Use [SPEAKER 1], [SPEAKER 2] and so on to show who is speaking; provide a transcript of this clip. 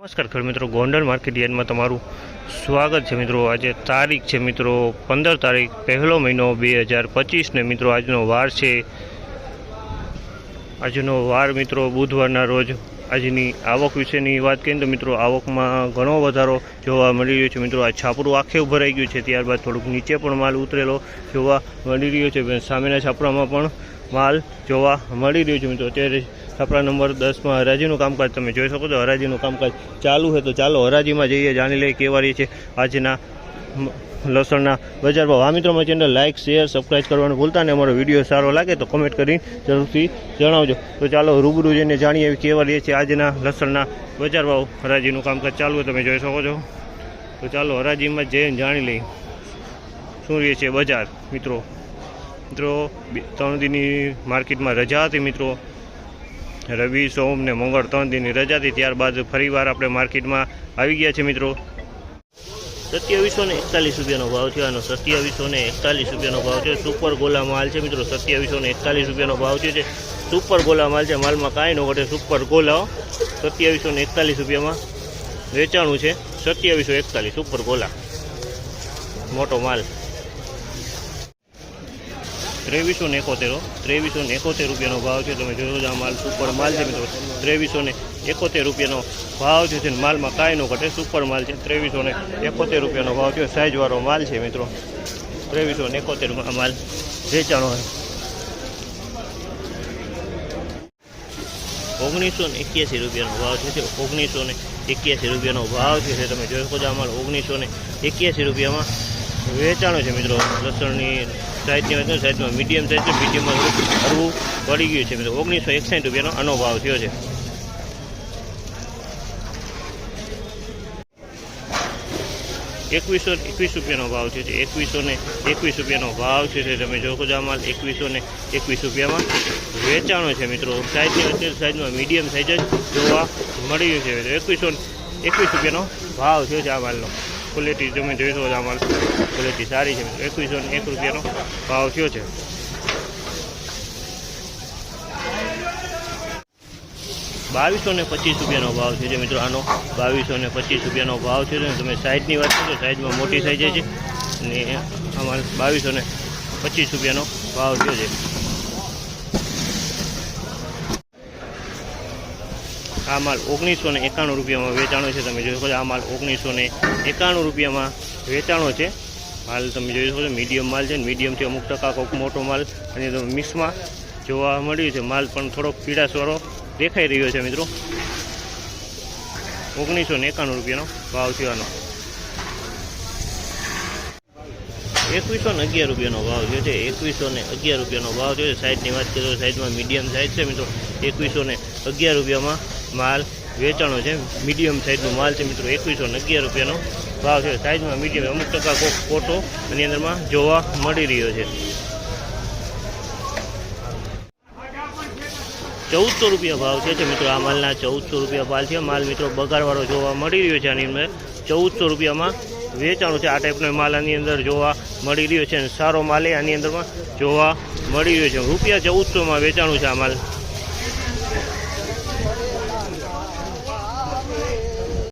[SPEAKER 1] નમસ્કાર ખેડ મિત્રો, ગોંડલ માર્કેટ યાર્ડમાં તમારું સ્વાગત છે મિત્રો. આજે તારીખ છે મિત્રો, પંદર તારીખ, પહેલો મહિનો બે હજાર પચીસને મિત્રો આજનો વાર છે. આજનો વાર મિત્રો બુધવારના રોજ. આજની આવક વિશેની વાત કરીએ તો મિત્રો, આવકમાં ઘણો વધારો જોવા મળી રહ્યો છે મિત્રો. આ છાપરું આખે ભરાઈ ગયું છે, ત્યારબાદ થોડુંક નીચે પણ માલ ઉતરેલો જોવા મળી રહ્યો છે. સામેના છાપરામાં પણ માલ જોવા મળી રહ્યું છે મિત્રો. અત્યારે છાપરા નંબર દસમાં હરાજીનું કામકાજ તમે જોઈ શકો છો. હરાજીનું કામકાજ ચાલુ છે તો ચાલો હરાજીમાં જઈએ, જાણી લઈએ કેવા રહી છે આજના લસણના બજાર ભાવ. આ મિત્રો મારી લાઇક શેર સબસ્ક્રાઈબ કરવાનું ભૂલતા ને અમારો વીડિયો સારો લાગે તો કમેન્ટ કરીને જરૂરથી જણાવજો. તો ચાલો રૂબરૂ જઈને જાણીએ કેવા રહે છે આજના લસણના બજાર ભાવ. હરાજીનું કામકાજ ચાલુ તમે જોઈ શકો છો. તો ચાલો હરાજીમાં જઈને જાણી લઈએ. શું રહે છે બજાર, મિત્રો? મિત્રો ત્રણ દિનની માર્કેટમાં રજા હતી મિત્રો. રવિ, સોમ ને મંગળ ત્રણ દિનની રજા હતી. ત્યારબાદ ફરીવાર આપણે માર્કેટમાં આવી ગયા છે મિત્રો. સત્યાવીસો ને એકતાલીસ રૂપિયાનો ભાવ છે આનો સત્યાવીસો ને એકતાલીસ રૂપિયાનો ભાવ છે સુપર ગોલા માલ છે મિત્રો સત્યાવીસો ને એકતાલીસ રૂપિયાનો ભાવ છે. જે સુપર ગોલા માલ છે, માલમાં કાંઈ ન ઘટે. સુપર ગોલા સત્યાવીસો ને એકતાલીસ રૂપિયામાં વેચાણું છે. સત્યાવીસો એકતાલીસ, સુપર ગોલા. મોટો માલ. ત્રેવીસો ને એકોતેર ત્રેવીસો ને એકોતેર રૂપિયાનો ભાવ છે. તમે જોયો આ માલ સુપર માલ છે, મિત્રો. ત્રેવીસો ને એકોતેર રૂપિયાનો ભાવ જે છે માલમાં કાંઈ ન ઘટે. સુપર માલ છે, ત્રેવીસો ને એકોતેર રૂપિયાનો ભાવ છે. સાઇઝવાળો માલ છે, મિત્રો. ત્રેવીસો ને એકોતેરમાં માલ વેચાણો છે. ઓગણીસો ને એક્યાસી રૂપિયાનો ભાવ છે ઓગણીસો ને એક્યાસી રૂપિયાનો ભાવ છે તમે જોઈ શકો છો માલ ઓગણીસો ને એક્યાસી રૂપિયામાં વેચાણો છે, મિત્રો. લસણની સાઈઝની કરીએ સાઈઝમાં મીડિયમ સાઈઝ છે મીડિયમમાં થોડુંક હળવું પડી ગયું છે. મિત્રો ઓગણીસો એકસાઠ રૂપિયાનો આનો ભાવ થયો છે. એકવીસો, એકવીસ રૂપિયાનો ભાવ થયો છે. એકવીસો ને એકવીસ રૂપિયાનો ભાવ છે. તમે છો આ માલ એકવીસો ને એકવીસ રૂપિયામાં વેચાણો છે મિત્રો. સાઈઝની અત્યારે સાઈઝમાં મીડિયમ સાઈઝ જ જોવા મળી રહ્યું છે. એકવીસો ને એકવીસ રૂપિયાનો ભાવ થયો છે આ માલનો. ક્વોલિટી તમે જોઈ શકો છો આ ક્વોલિટી સારી છે. એકવીસો ને એક રૂપિયાનો ભાવ થયો છે. બાવીસો ને પચીસ રૂપિયાનો ભાવ છે જે મિત્રો આનો. બાવીસો ને પચીસ રૂપિયાનો ભાવ છે. તમે સાઈઝની વાત કરો, સાઈઝમાં મોટી સાઈઝ છે. અને અમારે બાવીસો ને પચીસ રૂપિયાનો ભાવ થયો છે. આ માલ ઓગણીસો ને એકાણું રૂપિયામાં વેચાણો છે. તમે જોઈ શકો છો આ માલ ઓગણીસો ને એકાણું રૂપિયામાં વેચાણો છે. માલ તમે જોઈ શકો છો, મીડિયમ માલ છે. મીડિયમથી અમુક ટકા કોઈક મોટો માલ અને મિક્સમાં જોવા મળ્યું છે. માલ પણ થોડોક પીળાસવાળો દેખાઈ રહ્યો છે મિત્રો. ઓગણીસો ને એકાણું રૂપિયાનો ભાવ થયો એકવીસો ને અગિયાર રૂપિયાનો ભાવ થયો છે. એકવીસો ને અગિયાર રૂપિયાનો ભાવ થયો છે. સાઈઝની વાત કરીએ તો સાઈઝમાં મીડિયમ સાઈઝ છે મિત્રો. એકવીસો ને અગિયાર રૂપિયામાં માલ વેચાણો છે. મીડિયમ સાઇઝનો માલ છે મિત્રો, એકવીસો અગિયાર રૂપિયાનો ભાવ છે. સાઇઝમાં મીડિયમ અમુક ટકા કોક ફોટો એની અંદરમાં જોવા મળી રહ્યો છે. ચૌદસો રૂપિયા ભાવ છે મિત્રો, આ માલના ચૌદસો રૂપિયા ભાવ છે. માલ મિત્રો, બગાડવાળો જોવા મળી રહ્યો છે આની અંદર. ચૌદસો રૂપિયામાં વેચાણું છે. આ ટાઈપનો માલ આની અંદર જોવા મળી રહ્યો છે અને સારો માલ એ આની અંદરમાં જોવા મળી રહ્યો છે. રૂપિયા ચૌદસોમાં વેચાણું છે આ માલ.